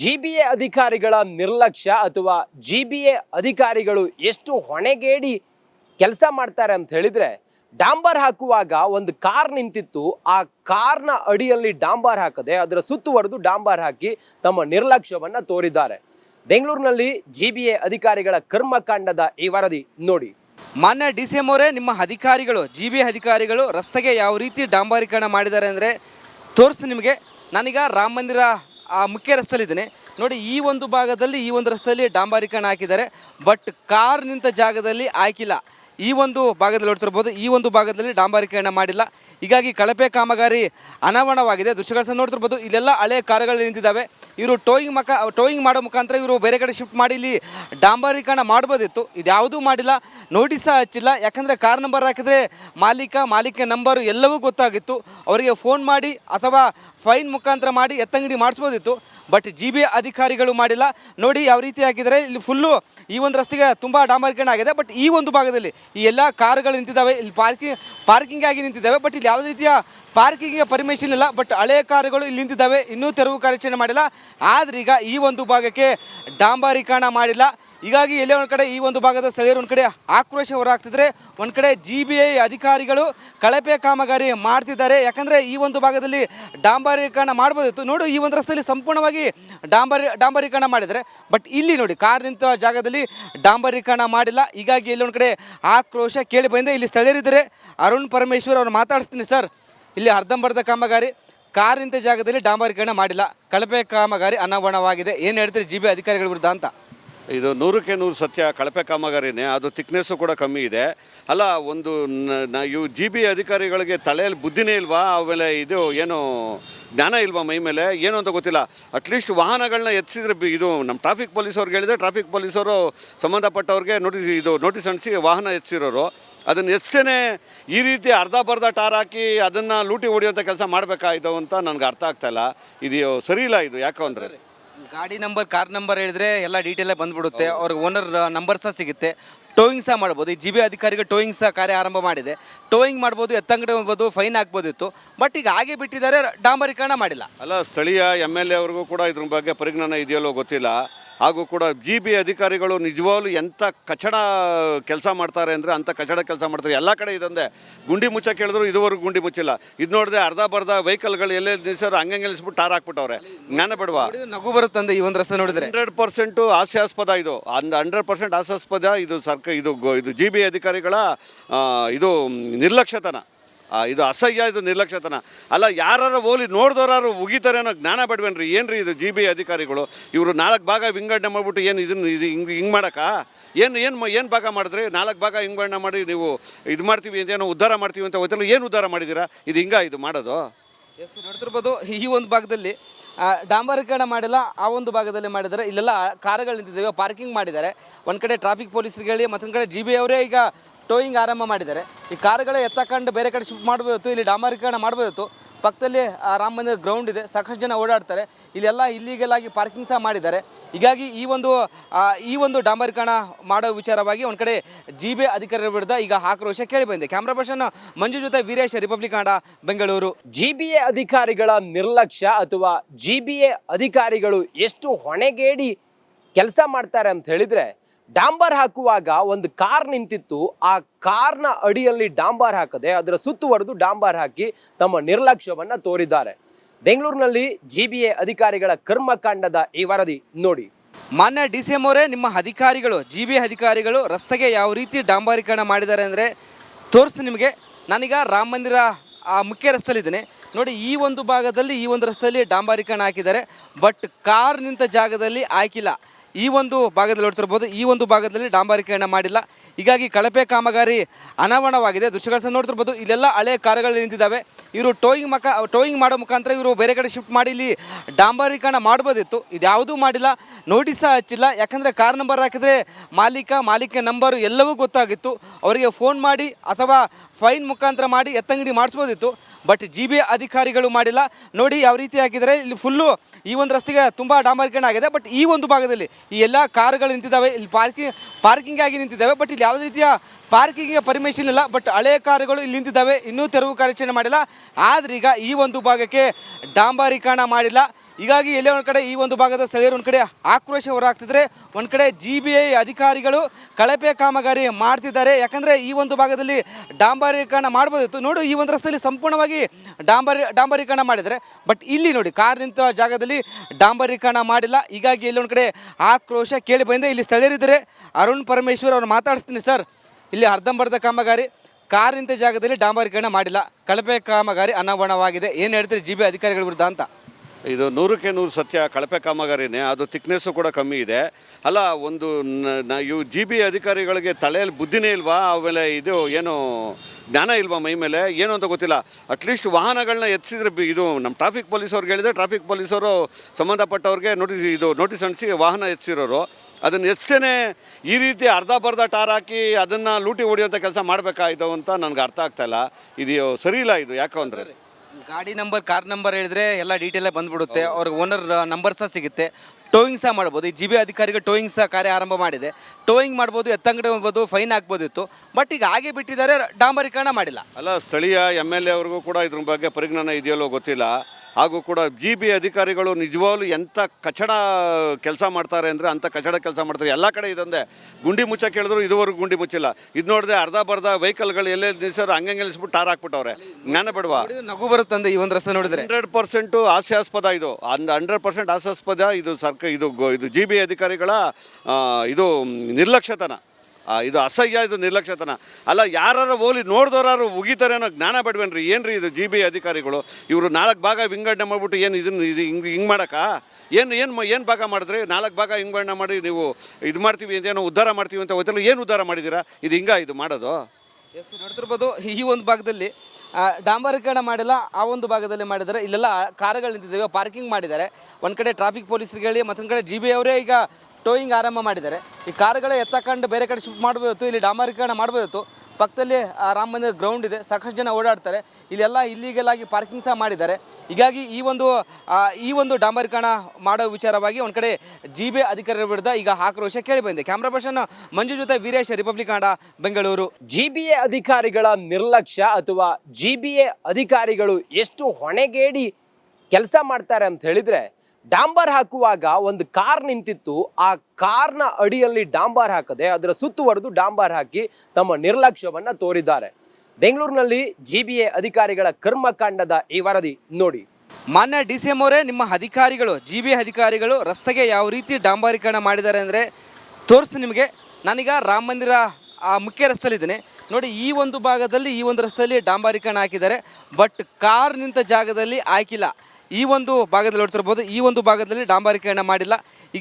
G ಅಧಿಕಾರಿಗಳ ನಿರ್ಲಕ್ಷ್ಯ ಅಥವಾ ಜಿ ಅಧಿಕಾರಿಗಳು ಎಷ್ಟು ಹೊಣೆಗೇಡಿ ಕೆಲಸ ಮಾಡ್ತಾರೆ ಅಂತ ಹೇಳಿದ್ರೆ, ಡಾಂಬರ್ ಹಾಕುವಾಗ ಒಂದು ಕಾರ್ ನಿಂತಿತ್ತು. ಆ ಕಾರ್ನ ಅಡಿಯಲ್ಲಿ ಡಾಂಬರ್ ಹಾಕದೆ, ಅದರ ಸುತ್ತುವರೆದು ಡಾಂಬರ್ ಹಾಕಿ ತಮ್ಮ ನಿರ್ಲಕ್ಷ್ಯವನ್ನ ತೋರಿದ್ದಾರೆ. ಬೆಂಗಳೂರಿನಲ್ಲಿ ಜಿ ಅಧಿಕಾರಿಗಳ ಕರ್ಮಕಾಂಡದ ಈ ವರದಿ ನೋಡಿ. ಮಾನ್ಯ ಡಿ ಸಿ ನಿಮ್ಮ ಅಧಿಕಾರಿಗಳು ಜಿ ಅಧಿಕಾರಿಗಳು ರಸ್ತೆಗೆ ಯಾವ ರೀತಿ ಡಾಂಬರೀಕರಣ ಮಾಡಿದ್ದಾರೆ ಅಂದರೆ ತೋರಿಸಿ ನಿಮಗೆ. ನಾನೀಗ ರಾಮ ಮಂದಿರ ಆ ಮುಖ್ಯ ರಸ್ತೆಯಲ್ಲಿದ್ದೀನಿ. ನೋಡಿ, ಈ ಒಂದು ಭಾಗದಲ್ಲಿ ಈ ಒಂದು ರಸ್ತೆಯಲ್ಲಿ ಡಾಂಬರೀಕರಣ ಹಾಕಿದ್ದಾರೆ. ಬಟ್ ಕಾರ್ ನಿಂತ ಜಾಗದಲ್ಲಿ ಹಾಕಿಲ್ಲ. ಈ ಒಂದು ಭಾಗದಲ್ಲಿ ನೋಡ್ತಿರ್ಬೋದು ಈ ಒಂದು ಭಾಗದಲ್ಲಿ ಡಾಂಬರೀಕರಣ ಮಾಡಿಲ್ಲ. ಹೀಗಾಗಿ ಕಳಪೆ ಕಾಮಗಾರಿ ಅನಾವರಣವಾಗಿದೆ. ದೃಶ್ಯಗಳ ನೋಡ್ತಿರ್ಬೋದು ಇಲ್ಲೆಲ್ಲ ಹಳೆ ಕಾರುಗಳು ನಿಂತಿದ್ದಾವೆ. ಇವರು ಟೋಯಿಂಗ್ ಮಕ, ಟೋಯಿಂಗ್ ಮಾಡೋ ಮುಖಾಂತರ ಇವರು ಬೇರೆ ಕಡೆ ಶಿಫ್ಟ್ ಮಾಡಿ ಇಲ್ಲಿ ಡಾಂಬರೀಕರಣ ಮಾಡ್ಬೋದಿತ್ತು. ಇದ್ಯಾವುದೂ ಮಾಡಿಲ್ಲ. ನೋಟಿಸ್ ಹಚ್ಚಿಲ್ಲ. ಯಾಕಂದರೆ ಕಾರ್ ನಂಬರ್ ಹಾಕಿದ್ರೆ ಮಾಲೀಕ ಮಾಲೀಕ ನಂಬರು ಎಲ್ಲವೂ ಗೊತ್ತಾಗಿತ್ತು. ಅವರಿಗೆ ಫೋನ್ ಮಾಡಿ ಅಥವಾ ಫೈನ್ ಮುಖಾಂತರ ಮಾಡಿ ಎತ್ತಂಗಡಿ ಮಾಡಿಸ್ಬೋದಿತ್ತು. ಬಟ್ ಜಿ ಬಿ ಅಧಿಕಾರಿಗಳು ಮಾಡಿಲ್ಲ. ನೋಡಿ ಯಾವ ರೀತಿ ಹಾಕಿದರೆ ಇಲ್ಲಿ ಫುಲ್ಲು ಈ ಒಂದು ರಸ್ತೆಗೆ ತುಂಬ ಡಾಂಬರೀಕರಣ ಆಗಿದೆ. ಬಟ್ ಈ ಒಂದು ಭಾಗದಲ್ಲಿ ಈ ಎಲ್ಲ ಕಾರುಗಳು ನಿಂತಿದ್ದಾವೆ. ಇಲ್ಲಿ ಪಾರ್ಕಿಂಗ್ ಪಾರ್ಕಿಂಗ್ ಆಗಿ ನಿಂತಿದ್ದಾವೆ. ಬಟ್ ಇಲ್ಲಿ ಯಾವುದೇ ರೀತಿಯ ಪಾರ್ಕಿಂಗ್ಗೆ ಪರ್ಮಿಷನ್ ಇಲ್ಲ. ಬಟ್ ಹಳೆಯ ಕಾರುಗಳು ಇಲ್ಲಿ ನಿಂತಿದ್ದಾವೆ. ಇನ್ನೂ ತೆರವು ಕಾರ್ಯಾಚರಣೆ ಮಾಡಿಲ್ಲ. ಆದ್ರೆ ಈಗ ಈ ಒಂದು ಭಾಗಕ್ಕೆ ಡಾಂಬಾರೀಕರಣ ಮಾಡಿಲ್ಲ. ಹೀಗಾಗಿ ಎಲ್ಲೇ ಒಂದು ಕಡೆ ಈ ಒಂದು ಭಾಗದ ಸ್ಥಳೀಯರು ಒಂದು ಕಡೆ ಆಕ್ರೋಶ ಹೊರಹಾಕ್ತಿದ್ರೆ ಒಂದು ಕಡೆ ಜಿ ಬಿ ಐ ಅಧಿಕಾರಿಗಳು ಕಳಪೆ ಕಾಮಗಾರಿ ಮಾಡ್ತಿದ್ದಾರೆ. ಯಾಕಂದರೆ ಈ ಒಂದು ಭಾಗದಲ್ಲಿ ಡಾಂಬರೀಕರಣ ಮಾಡ್ಬೋದಿತ್ತು. ನೋಡು, ಈ ಒಂದು ರಸ್ತೆಯಲ್ಲಿ ಸಂಪೂರ್ಣವಾಗಿ ಡಾಂಬರಿ, ಡಾಂಬರೀಕರಣ ಮಾಡಿದರೆ ಬಟ್ ಇಲ್ಲಿ ನೋಡಿ, ಕಾರ್ ನಿಂತ ಜಾಗದಲ್ಲಿ ಡಾಂಬರೀಕರಣ ಮಾಡಿಲ್ಲ. ಹೀಗಾಗಿ ಇಲ್ಲಿ ಒಂದು ಕಡೆ ಆಕ್ರೋಶ ಕೇಳಿ ಬಂದೆ ಇಲ್ಲಿ ಸ್ಥಳೀಯರಿದ್ದರೆ. ಅರುಣ್ ಪರಮೇಶ್ವರ್ ಅವ್ರು ಮಾತಾಡಿಸ್ತೀನಿ ಸರ್. ಇಲ್ಲಿ ಅರ್ಧಂಬರ್ಧ ಕಾಮಗಾರಿ, ಕಾರ್ ನಿಂತ ಜಾಗದಲ್ಲಿ ಡಾಂಬರೀಕರಣ ಮಾಡಿಲ್ಲ. ಕಳಪೆ ಕಾಮಗಾರಿ ಅನಾವರಣವಾಗಿದೆ. ಏನು ಹೇಳ್ತೀರಿ ಜಿ ಬಿ ಅಧಿಕಾರಿಗಳ ವಿರುದ್ಧ ಅಂತ? ಇದು ನೂರಕ್ಕೆ ನೂರು ಸತ್ಯ, ಕಳಪೆ ಕಾಮಗಾರಿನೇ. ಅದು ತಿಕ್ನೆಸ್ಸು ಕೂಡ ಕಮ್ಮಿ ಇದೆ. ಅಲ್ಲ, ಒಂದು ಇವು ಜಿ ಬಿ ಅಧಿಕಾರಿಗಳಿಗೆ ತಲೆಯಲ್ಲಿ ಬುದ್ಧಿನೇ ಇಲ್ವಾ? ಆಮೇಲೆ ಇದು ಏನು ಜ್ಞಾನ ಇಲ್ವಾ ಮೈ ಮೇಲೆ? ಏನು ಅಂತ ಗೊತ್ತಿಲ್ಲ. ಅಟ್ಲೀಸ್ಟ್ ವಾಹನಗಳನ್ನ ಎತ್ತಿಸಿದ್ರೆ ಇದು ನಮ್ಮ ಟ್ರಾಫಿಕ್ ಪೊಲೀಸವ್ರಿಗೆ ಹೇಳಿದ್ರೆ ಟ್ರಾಫಿಕ್ ಪೊಲೀಸರು ಸಂಬಂಧಪಟ್ಟವ್ರಿಗೆ ನೋಟಿಸ್ ಇದು ನೋಟಿಸ್ ಅಂಟಿಸಿ ವಾಹನ ಎತ್ತಿಸಿರೋರು ಅದನ್ನು ಎತ್ತೇ ಈ ರೀತಿ ಅರ್ಧ ಬರ್ಧ ಟಾರ್ ಹಾಕಿ ಅದನ್ನು ಲೂಟಿ ಹೊಡಿಯೋಂಥ ಕೆಲಸ ಮಾಡಬೇಕಾಯಿತು ಅಂತ ನನಗೆ ಅರ್ಥ ಆಗ್ತಾಯಿಲ್ಲ ಇದು ಸರಿ ಇದು, ಯಾಕೋ ಅಂದರೆ? ಗಾಡಿ ನಂಬರ್ ಕಾರ್ ನಂಬರ್ ಹೇಳಿದ್ರೆ ಎಲ್ಲ ಡೀಟೇಲೇ ಬಂದ್ಬಿಡುತ್ತೆ. ಅವ್ರಿಗೆ ಓನರ್ ನಂಬರ್ ಸಹ ಸಿಗುತ್ತೆ. ಟೋಯಿಂಗ್ ಸಹ ಮಾಡ್ಬೋದು. ಈ ಜಿ ಬಿ ಅಧಿಕಾರಿಗೆ ಟೋಯಿಂಗ್ ಸಹ ಕಾರ್ಯ ಆರಂಭ ಮಾಡಿದೆ. ಟೋಯಿಂಗ್ ಮಾಡ್ಬೋದು ಎತ್ತಂಗಡಿ ಮಾಡ್ಬೋದು ಫೈನ್ ಹಾಕ್ಬೋದಿತ್ತು. ಬಟ್ ಈಗ ಹಾಗೆ ಬಿಟ್ಟಿದ್ದಾರೆ ಡಾಂಬರೀಕರಣ ಮಾಡಿಲ್ಲ. ಅಲ್ಲ ಸ್ಥಳೀಯ ಎಂ ಎಲ್ ಎ ಅವ್ರಿಗೂ ಕೂಡ ಇದ್ರ ಬಗ್ಗೆ ಪರಿಜ್ಞಾನ ಇದೆಯಲ್ಲೋ ಗೊತ್ತಿಲ್ಲ. ಹಾಗೂ ಕೂಡ ಜಿ ಬಿ ಅಧಿಕಾರಿಗಳು ನಿಜವಾಗ್ಲೂ ಎಂಥ ಕಚಡ ಕೆಲಸ ಮಾಡ್ತಾರೆ ಅಂದರೆ ಅಂಥ ಕಚಡ ಕೆಲಸ ಮಾಡ್ತಾರೆ. ಎಲ್ಲ ಕಡೆ ಇದೊಂದೇ. ಗುಂಡಿ ಮುಚ್ಚ ಕೇಳಿದ್ರು ಇದುವರೆಗೂ ಗುಂಡಿ ಮುಚ್ಚಿಲ್ಲ. ಇದು ನೋಡಿದ್ರೆ ಅರ್ಧ ಬರ್ಧ ವೆಹಿಕಲ್ಗಳು ಎಲ್ಲೇ ನಿಲ್ಸೋರು ಹಂಗೆ ನಿಲ್ಲಿಸ್ಬಿಟ್ಟು ಟಾರ್ ಹಾಕ್ಬಿಟ್ಟವ್ರೆ. ಜ್ಞಾನ ಬಿಡುವ? ನಗು ಬರುತ್ತಂದೆ ಈ ಒಂದು ರಸ್ತೆ ನೋಡಿದ್ರೆ. ಹಂಡ್ರೆಡ್ ಪರ್ಸೆಂಟು ಹಾಸ್ಯಾಸ್ಪದ ಇದು. ಹಂಡ್ರೆಡ್ ಪರ್ಸೆಂಟ್ ಹಾಸ್ಯಾಸ್ಪದ ಇದು ಸರ್ಕ ಇದು ಇದು ಜಿ ಬಿ ಅಧಿಕಾರಿಗಳ ಇದು ನಿರ್ಲಕ್ಷ್ಯತನ. ಇದು ಅಸಹ್ಯ, ಇದು ನಿರ್ಲಕ್ಷ್ಯತನ. ಅಲ್ಲ ಯಾರು ಹೋಲಿ ನೋಡ್ದವ್ರು ಉಗಿತಾರೆ ಅನ್ನೋ ಜ್ಞಾನ ಬೇಡವೇನ್ರಿ? ಏನ್ರಿ ಇದು ಜಿ ಬಿ ಅಧಿಕಾರಿಗಳು? ಇವರು ನಾಲ್ಕು ಭಾಗ ವಿಂಗಡಣೆ ಮಾಡಿಬಿಟ್ಟು ಏನು ಇದನ್ನು ಇದು ಹಿಂಗೆ ಹಿಂಗೆ ಮಾಡೋಕ್ಕಾ? ಏನು ಏನು ಏನು ಭಾಗ ಮಾಡಿದ್ರಿ? ನಾಲ್ಕು ಭಾಗ ವಿಂಗಡಣೆ ಮಾಡಿ ನೀವು ಇದು ಮಾಡ್ತೀವಿ ಅಂತ ಏನೋ ಉದ್ಧಾರ ಮಾಡ್ತೀವಿ ಅಂತ ಗೊತ್ತಿಲ್ಲ ಏನು ಉದ್ಧಾರ ಮಾಡಿದ್ದೀರಾ ಇದು ಹಿಂಗೆ ಇದು ಮಾಡೋದು? ಎಸ್ ನೋಡ್ತಿರ್ಬೋದು ಈ ಒಂದು ಭಾಗದಲ್ಲಿ ಡಾಂಬರೀಕರಣ ಮಾಡಿಲ್ಲ, ಆ ಒಂದು ಭಾಗದಲ್ಲಿ ಮಾಡಿದ್ದಾರೆ. ಇಲ್ಲೆಲ್ಲ ಕಾರುಗಳು ನಿಂತಿದ್ದಾವೆ, ಪಾರ್ಕಿಂಗ್ ಮಾಡಿದ್ದಾರೆ. ಒಂದು ಕಡೆ ಟ್ರಾಫಿಕ್ ಪೊಲೀಸರಿಗೆ ಹೇಳಿ, ಮತ್ತೊಂದು ಕಡೆ ಜಿ ಬಿ ಅವರೇ ಈಗ ಟೋಯಿಂಗ್ ಆರಂಭ ಮಾಡಿದ್ದಾರೆ. ಈ ಕಾರುಗಳೇ ಎತ್ತಕೊಂಡು ಬೇರೆ ಕಡೆ ಶಿಫ್ಟ್ ಮಾಡ್ಬೋದಿತ್ತು, ಇಲ್ಲಿ ಡಾಂಬರೀಕರಣ ಮಾಡ್ಬೋದಿತ್ತು. ಪಕ್ಕದಲ್ಲಿ ರಾಮ ಮಂದಿರ ಗ್ರೌಂಡ್ ಇದೆ, ಸಾಕಷ್ಟು ಜನ ಓಡಾಡ್ತಾರೆ. ಇಲ್ಲೆಲ್ಲ ಇಲ್ಲಿಗೆಲ್ ಆಗಿ ಪಾರ್ಕಿಂಗ್ ಸಹ ಮಾಡಿದ್ದಾರೆ. ಹೀಗಾಗಿ ಈ ಒಂದು ಈ ಒಂದು ಡಾಂಬರೀಕರಣ ಮಾಡೋ ವಿಚಾರವಾಗಿ ಒಂದು ಕಡೆ ಜಿ ಬಿ ಅಧಿಕಾರಿಗಳ ವಿರುದ್ಧ ಈಗ ಆಕ್ರೋಶ ಕೇಳಿ ಬಂದಿದೆ. ಕ್ಯಾಮ್ರಾ ಪರ್ಸನ್ ಮಂಜು ಜೊತೆ Veeresh Republic Kannada Bengaluru G B A ಅಧಿಕಾರಿಗಳ ನಿರ್ಲಕ್ಷ್ಯ ಅಥವಾ ಜಿ ಬಿ ಎ ಅಧಿಕಾರಿಗಳು ಎಷ್ಟು ಹೊಣೆಗೇಡಿ ಕೆಲಸ ಮಾಡ್ತಾರೆ ಅಂತ ಹೇಳಿದ್ರೆ ಡಾಂಬರ್ ಹಾಕುವಾಗ ಒಂದು ಕಾರ್ ನಿಂತಿತ್ತು. ಆ ಕಾರ್ನ ಅಡಿಯಲ್ಲಿ ಡಾಂಬರ್ ಹಾಕದೆ ಅದರ ಸುತ್ತುವರೆದು ಡಾಂಬರ್ ಹಾಕಿ ತಮ್ಮ ನಿರ್ಲಕ್ಷ್ಯವನ್ನ ತೋರಿದ್ದಾರೆ. ಬೆಂಗಳೂರಿನಲ್ಲಿ ಜಿ ಬಿ ಎ ಅಧಿಕಾರಿಗಳ ಕರ್ಮಕಾಂಡದ ಈ ವರದಿ ನೋಡಿ. ಮಾನ್ಯ ಡಿ ಸಿ ಎಂ ಅವರೇ, ನಿಮ್ಮ ಅಧಿಕಾರಿಗಳು ಜಿ ಬಿ ಅಧಿಕಾರಿಗಳು ರಸ್ತೆಗೆ ಯಾವ ರೀತಿ ಡಾಂಬಾರೀಕರಣ ಮಾಡಿದ್ದಾರೆ ಅಂದರೆ ತೋರಿಸ್ತೀನಿ ನಿಮಗೆ. ನಾನೀಗ ರಾಮ ಮಂದಿರ, ಆ ಮುಖ್ಯ ರಸ್ತೆಯಲ್ಲಿದ್ದೀನಿ. ನೋಡಿ, ಈ ಒಂದು ಭಾಗದಲ್ಲಿ ಈ ಒಂದು ರಸ್ತೆಯಲ್ಲಿ ಡಾಂಬಾರೀಕರಣ ಹಾಕಿದ್ದಾರೆ. ಬಟ್ ಕಾರ್ ನಿಂತ ಜಾಗದಲ್ಲಿ ಹಾಕಿಲ್ಲ. ಈ ಒಂದು ಭಾಗದಲ್ಲಿ ನೋಡ್ತಿರ್ಬೋದು ಈ ಒಂದು ಭಾಗದಲ್ಲಿ ಡಾಂಬಾರೀಕರಣ ಮಾಡಿಲ್ಲ. ಹೀಗಾಗಿ ಕಳಪೆ ಕಾಮಗಾರಿ ಅನಾವರಣವಾಗಿದೆ. ದೃಶ್ಯಗಳ ಸಹ ನೋಡ್ತಿರ್ಬೋದು ಇಲ್ಲೆಲ್ಲ ಹಳೆ ಕಾರುಗಳು ನಿಂತಿದ್ದಾವೆ. ಇವರು ಟೋಯಿಂಗ್ ಮಕ, ಟೋಯಿಂಗ್ ಮಾಡೋ ಮುಖಾಂತರ ಇವರು ಬೇರೆ ಕಡೆ ಶಿಫ್ಟ್ ಮಾಡಿ ಇಲ್ಲಿ ಡಾಂಬಾರೀಕರಣ ಮಾಡ್ಬೋದಿತ್ತು. ಇದ್ಯಾವುದೂ ಮಾಡಿಲ್ಲ. ನೋಟಿಸ್ ಹಚ್ಚಿಲ್ಲ. ಯಾಕಂದರೆ ಕಾರ್ ನಂಬರ್ ಹಾಕಿದರೆ ಮಾಲೀಕ ಮಾಲೀಕ ನಂಬರು ಎಲ್ಲವೂ ಗೊತ್ತಾಗಿತ್ತು. ಅವರಿಗೆ ಫೋನ್ ಮಾಡಿ ಅಥವಾ ಫೈನ್ ಮುಖಾಂತರ ಮಾಡಿ ಎತ್ತಂಗಡಿ ಮಾಡಿಸ್ಬೋದಿತ್ತು. ಬಟ್ ಜಿ ಬಿ ಅಧಿಕಾರಿಗಳು ಮಾಡಿಲ್ಲ. ನೋಡಿ ಯಾವ ರೀತಿ ಹಾಕಿದರೆ ಇಲ್ಲಿ ಫುಲ್ಲು ಈ ಒಂದು ರಸ್ತೆಗೆ ತುಂಬ ಡಾಂಬರೀಕರಣ ಆಗಿದೆ. ಬಟ್ ಈ ಒಂದು ಭಾಗದಲ್ಲಿ ಈ ಎಲ್ಲ ಕಾರುಗಳು ನಿಂತಿದ್ದಾವೆ. ಇಲ್ಲಿ ಪಾರ್ಕಿಂಗ್ ಪಾರ್ಕಿಂಗ್ ಆಗಿ ನಿಂತಿದ್ದಾವೆ. ಬಟ್ ಇಲ್ಲಿ ಯಾವುದೇ ರೀತಿಯ ಪಾರ್ಕಿಂಗ್ಗೆ ಪರ್ಮಿಷನ್ ಇಲ್ಲ. ಬಟ್ ಹಳೆಯ ಕಾರುಗಳು ಇಲ್ಲಿ ನಿಂತಿದ್ದಾವೆ. ಇನ್ನೂ ತೆರವು ಕಾರ್ಯಾಚರಣೆ ಮಾಡಿಲ್ಲ. ಆದ್ರೆ ಈಗ ಈ ಒಂದು ಭಾಗಕ್ಕೆ ಡಾಂಬಾರೀಕರಣ ಮಾಡಿಲ್ಲ. ಹೀಗಾಗಿ ಎಲ್ಲೇ ಒಂದು ಕಡೆ ಈ ಒಂದು ಭಾಗದ ಸ್ಥಳೀಯರು ಒಂದು ಕಡೆ ಆಕ್ರೋಶ ಹೊರಹಾಗ್ತಿದ್ರೆ ಒಂದು ಕಡೆ ಜಿ ಬಿ ಐ ಅಧಿಕಾರಿಗಳು ಕಳಪೆ ಕಾಮಗಾರಿ ಮಾಡ್ತಿದ್ದಾರೆ. ಯಾಕಂದರೆ ಈ ಒಂದು ಭಾಗದಲ್ಲಿ ಡಾಂಬಾರೀಕರಣ ಮಾಡ್ಬೋದಿತ್ತು. ನೋಡು, ಈ ಒಂದು ರಸ್ತೆಯಲ್ಲಿ ಸಂಪೂರ್ಣವಾಗಿ ಡಾಂಬರಿ ಡಾಂಬರೀಕರಣ ಮಾಡಿದರೆ ಬಟ್ ಇಲ್ಲಿ ನೋಡಿ, ಕಾರ್ ನಿಂತ ಜಾಗದಲ್ಲಿ ಡಾಂಬರೀಕರಣ ಮಾಡಿಲ್ಲ. ಹೀಗಾಗಿ ಇಲ್ಲಿ ಒಂದು ಕಡೆ ಆಕ್ರೋಶ ಕೇಳಿ ಬಂದಿದೆ ಇಲ್ಲಿ ಸ್ಥಳೀಯರಿದ್ದರೆ. ಅರುಣ್ ಪರಮೇಶ್ವರ್ ಅವ್ರು ಮಾತಾಡಿಸ್ತೀನಿ ಸರ್. ಇಲ್ಲಿ ಅರ್ಧಂಬರ್ಧ ಕಾಮಗಾರಿ. ಕಾರ್ ನಿಂತ ಜಾಗದಲ್ಲಿ ಡಾಂಬರೀಕರಣ ಮಾಡಿಲ್ಲ. ಕಳಪೆ ಕಾಮಗಾರಿ ಅನಾವರಣವಾಗಿದೆ. ಏನು ಹೇಳ್ತೀರಿ? ಜಿ ಬಿ ಅಧಿಕಾರಿಗಳ ವಿರುದ್ಧ ಅಂತ. ಇದು ನೂರಕ್ಕೆ ನೂರು ಸತ್ಯ, ಕಳಪೆ ಕಾಮಗಾರಿನೇ. ಅದು ತಿಕ್ನೆಸ್ಸು ಕೂಡ ಕಮ್ಮಿ ಇದೆ. ಅಲ್ಲ, ಒಂದು ಇವು ಜಿ ಬಿ ಅಧಿಕಾರಿಗಳಿಗೆ ತಲೆಯಲ್ಲಿ ಬುದ್ಧಿನೇ ಇಲ್ವಾ? ಆಮೇಲೆ ಇದು ಏನು ಜ್ಞಾನ ಇಲ್ವಾ ಮೈ ಮೇಲೆ? ಏನು ಅಂತ ಗೊತ್ತಿಲ್ಲ. ಅಟ್ಲೀಸ್ಟ್ ವಾಹನಗಳನ್ನ ಎತ್ತಿಸಿದ್ರೆ ಇದು ನಮ್ಮ ಟ್ರಾಫಿಕ್ ಪೊಲೀಸವ್ರಿಗೆ ಹೇಳಿದ್ರೆ ಟ್ರಾಫಿಕ್ ಪೊಲೀಸರು ಸಂಬಂಧಪಟ್ಟವ್ರಿಗೆ ನೋಟಿಸ್ ಇದು ನೋಟಿಸ್ ಅಂಟಿಸಿ ವಾಹನ ಎತ್ತಿಸಿರೋರು ಅದನ್ನು ಎಷ್ಟೇ ಈ ರೀತಿ ಅರ್ಧ ಬರ್ಧ ಟಾರ್ ಹಾಕಿ ಅದನ್ನು ಲೂಟಿ ಹೊಡೆಯುವಂಥ ಕೆಲಸ ಮಾಡಬೇಕಾಯ್ತು ಅಂತ ನನಗೆ ಅರ್ಥ ಆಗ್ತಾಯಿಲ್ಲ ಇದು ಸರಿ ಇಲ್ಲ ಇದು ಯಾಕೋ ಅಂದರೆ. ಗಾಡಿ ನಂಬರ್ ಕಾರ್ ನಂಬರ್ ಹೇಳಿದ್ರೆ ಎಲ್ಲ ಡೀಟೇಲೇ ಬಂದ್ಬಿಡುತ್ತೆ. ಅವ್ರಿಗೆ ಓನರ್ ನಂಬರ್ ಸಹ ಸಿಗುತ್ತೆ. ಟೋಯಿಂಗ್ ಸಹ ಮಾಡ್ಬೋದು. ಈ ಜಿ ಬಿ ಅಧಿಕಾರಿಗೆ ಟೋಯಿಂಗ್ ಸಹ ಕಾರ್ಯ ಆರಂಭ ಮಾಡಿದೆ. ಟೋಯಿಂಗ್ ಮಾಡ್ಬೋದು ಎತ್ತಂಗಡಿ ಹೋಗ್ಬೋದು ಫೈನ್ ಹಾಕ್ಬೋದಿತ್ತು ಬಟ್ ಈಗ ಹಾಗೆ ಬಿಟ್ಟಿದ್ದಾರೆ ಡಾಂಬರೀಕರಣ ಮಾಡಿಲ್ಲ. ಅಲ್ಲ ಸ್ಥಳೀಯ ಎಂ ಎಲ್ ಎ ಅವ್ರಿಗೂ ಕೂಡ ಇದ್ರ ಬಗ್ಗೆ ಪರಿಜ್ಞಾನ ಇದೆಯಲ್ಲೋ ಗೊತ್ತಿಲ್ಲ. ಹಾಗೂ ಕೂಡ ಜಿ ಬಿ ಅಧಿಕಾರಿಗಳು ನಿಜವಾಗ್ಲೂ ಎಂಥ ಕಚಡ ಕೆಲಸ ಮಾಡ್ತಾರೆ ಅಂದರೆ ಅಂಥ ಕಚಡ ಕೆಲಸ ಮಾಡ್ತಾರೆ. ಎಲ್ಲ ಕಡೆ ಇದೊಂದೇ. ಗುಂಡಿ ಮುಚ್ಚ ಕೇಳಿದ್ರು ಇದುವರೆಗೂ ಗುಂಡಿ ಮುಚ್ಚಿಲ್ಲ. ಇದು ನೋಡಿದ್ರೆ ಅರ್ಧ ಬರ್ಧ ವೆಹಿಕಲ್ಗಳು ಎಲ್ಲೆಲ್ಲಿ ನಿಲ್ಸೋರು ಹಂಗೆ ನಿಲ್ಲಿಸ್ಬಿಟ್ಟು ಟಾರ್ ಹಾಕ್ಬಿಟ್ಟವ್ರೆ. ಜ್ಞಾನ ಬಿಡುವ? ನಗು ಬರುತ್ತಂದೆ ಈ ಒಂದು ರಸ್ತೆ ನೋಡಿದ್ರೆ. ಹಂಡ್ರೆಡ್ ಪರ್ಸೆಂಟು ಹಾಸ್ಯಾಸ್ಪದ ಇದು. ಹಂಡ್ರೆಡ್ ಪರ್ಸೆಂಟ್ ಹಾಸ್ಯಾಸ್ಪದ ಇದು ಸರ್ಕ ಇದು ಇದು ಜಿ ಬಿ ಅಧಿಕಾರಿಗಳ ಇದು ನಿರ್ಲಕ್ಷ್ಯತನ. ಇದು ಅಸಹ್ಯ, ಇದು ನಿರ್ಲಕ್ಷ್ಯತನ. ಅಲ್ಲ ಯಾರು ಹೋಲಿ ನೋಡ್ದವ್ರು ಉಗಿತಾರೆ ಅನ್ನೋ ಜ್ಞಾನ ಬೇಡವೇನ್ರಿ? ಏನ್ರಿ ಇದು ಜಿ ಬಿ ಅಧಿಕಾರಿಗಳು? ಇವರು ನಾಲ್ಕು ಭಾಗ ವಿಂಗಡಣೆ ಮಾಡಿಬಿಟ್ಟು ಏನು ಇದನ್ನು ಇದು ಹಿಂಗೆ ಹಿಂಗೆ ಮಾಡೋಕ್ಕ? ಏನು ಏನು ಏನು ಭಾಗ ಮಾಡಿದ್ರಿ? ನಾಲ್ಕು ಭಾಗ ವಿಂಗಡಣೆ ಮಾಡಿ ನೀವು ಇದು ಮಾಡ್ತೀವಿ ಏನೋ ಉದ್ಧಾರ ಮಾಡ್ತೀವಿ ಅಂತ ಗೊತ್ತಿಲ್ಲ. ಏನು ಉದ್ಧಾರ ಮಾಡಿದ್ದೀರಾ ಇದು ಹಿಂಗ ಇದು ಮಾಡೋದು? ಎಸ್ ನೋಡ್ತಿರ್ಬೋದು ಈ ಒಂದು ಭಾಗದಲ್ಲಿ ಡಾಂಬರೀಕರಣ ಮಾಡಿಲ್ಲ, ಆ ಒಂದು ಭಾಗದಲ್ಲಿ ಮಾಡಿದ್ದಾರೆ. ಇಲ್ಲೆಲ್ಲ ಕಾರುಗಳು ನಿಂತಿದ್ದಾವೆ, ಪಾರ್ಕಿಂಗ್ ಮಾಡಿದ್ದಾರೆ. ಒಂದು ಕಡೆ ಟ್ರಾಫಿಕ್ ಪೊಲೀಸರಿಗೆ ಹೇಳಿ, ಮತ್ತೊಂದು ಕಡೆ ಜಿ ಬಿ ಅವರೇ ಈಗ ಟೋಯಿಂಗ್ ಆರಂಭ ಮಾಡಿದ್ದಾರೆ. ಈ ಕಾರುಗಳೇ ಎತ್ತಕೊಂಡು ಬೇರೆ ಕಡೆ ಶಿಫ್ಟ್ ಮಾಡ್ಬೋದಿತ್ತು, ಇಲ್ಲಿ ಡಾಂಬರೀಕರಣ ಮಾಡ್ಬೋದಿತ್ತು. ಪಕ್ಕದಲ್ಲಿ ರಾಮ ಮಂದಿರ ಗ್ರೌಂಡ್ ಇದೆ, ಸಾಕಷ್ಟು ಜನ ಓಡಾಡ್ತಾರೆ. ಇಲ್ಲೆಲ್ಲ ಇಲ್ಲಿಗಲ್ ಆಗಿ ಪಾರ್ಕಿಂಗ್ ಸಹ ಮಾಡಿದ್ದಾರೆ. ಹೀಗಾಗಿ ಈ ಒಂದು ಈ ಒಂದು ಡಾಂಬರೀಕರಣ ಮಾಡೋ ವಿಚಾರವಾಗಿ ಒಂದು ಕಡೆ ಜಿ ಬಿ ಅಧಿಕಾರಿಗಳ ವಿರುದ್ಧ ಈಗ ಆಕ್ರೋಶ ಕೇಳಿ ಬಂದಿದೆ. ಕ್ಯಾಮ್ರಾ ಪರ್ಸನ್ ಮಂಜು ಜೊತೆ Veeresh Republic Kannada Bengaluru G B A ಅಧಿಕಾರಿಗಳ ನಿರ್ಲಕ್ಷ್ಯ ಅಥವಾ ಜಿ ಬಿ ಎ ಅಧಿಕಾರಿಗಳು ಎಷ್ಟು ಹೊಣೆಗೇಡಿ ಕೆಲಸ ಮಾಡ್ತಾರೆ ಅಂತ ಹೇಳಿದ್ರೆ ಡಾಂಬರ್ ಹಾಕುವಾಗ ಒಂದು ಕಾರ್ ನಿಂತಿತ್ತು. ಆ ಕಾರ್ನ ಅಡಿಯಲ್ಲಿ ಡಾಂಬರ್ ಹಾಕದೆ ಅದರ ಸುತ್ತುವರೆದು ಡಾಂಬರ್ ಹಾಕಿ ತಮ್ಮ ನಿರ್ಲಕ್ಷ್ಯವನ್ನ ತೋರಿದ್ದಾರೆ. ಬೆಂಗಳೂರಿನಲ್ಲಿ ಜಿ ಅಧಿಕಾರಿಗಳ ಕರ್ಮಕಾಂಡದ ಈ ವರದಿ ನೋಡಿ. ಮಾನ್ಯ ಡಿ ಸಿ ನಿಮ್ಮ ಅಧಿಕಾರಿಗಳು ಜಿ ಬಿ ಅಧಿಕಾರಿಗಳು ರಸ್ತೆಗೆ ಯಾವ ರೀತಿ ಡಾಂಬರೀಕರಣ ಮಾಡಿದ್ದಾರೆ ಅಂದರೆ ತೋರಿಸ್ತೀನಿ ನಿಮಗೆ. ನಾನೀಗ ರಾಮ ಮಂದಿರ, ಆ ಮುಖ್ಯ ರಸ್ತೆಯಲ್ಲಿದ್ದೀನಿ. ನೋಡಿ, ಈ ಒಂದು ಭಾಗದಲ್ಲಿ ಈ ಒಂದು ರಸ್ತೆಯಲ್ಲಿ ಡಾಂಬರೀಕರಣ ಹಾಕಿದ್ದಾರೆ. ಬಟ್ ಕಾರ್ ನಿಂತ ಜಾಗದಲ್ಲಿ ಹಾಕಿಲ್ಲ. ಈ ಒಂದು ಭಾಗದಲ್ಲಿ ನೋಡ್ತಿರ್ಬೋದು ಈ ಒಂದು ಭಾಗದಲ್ಲಿ ಡಾಂಬರೀಕರಣ ಮಾಡಿಲ್ಲ.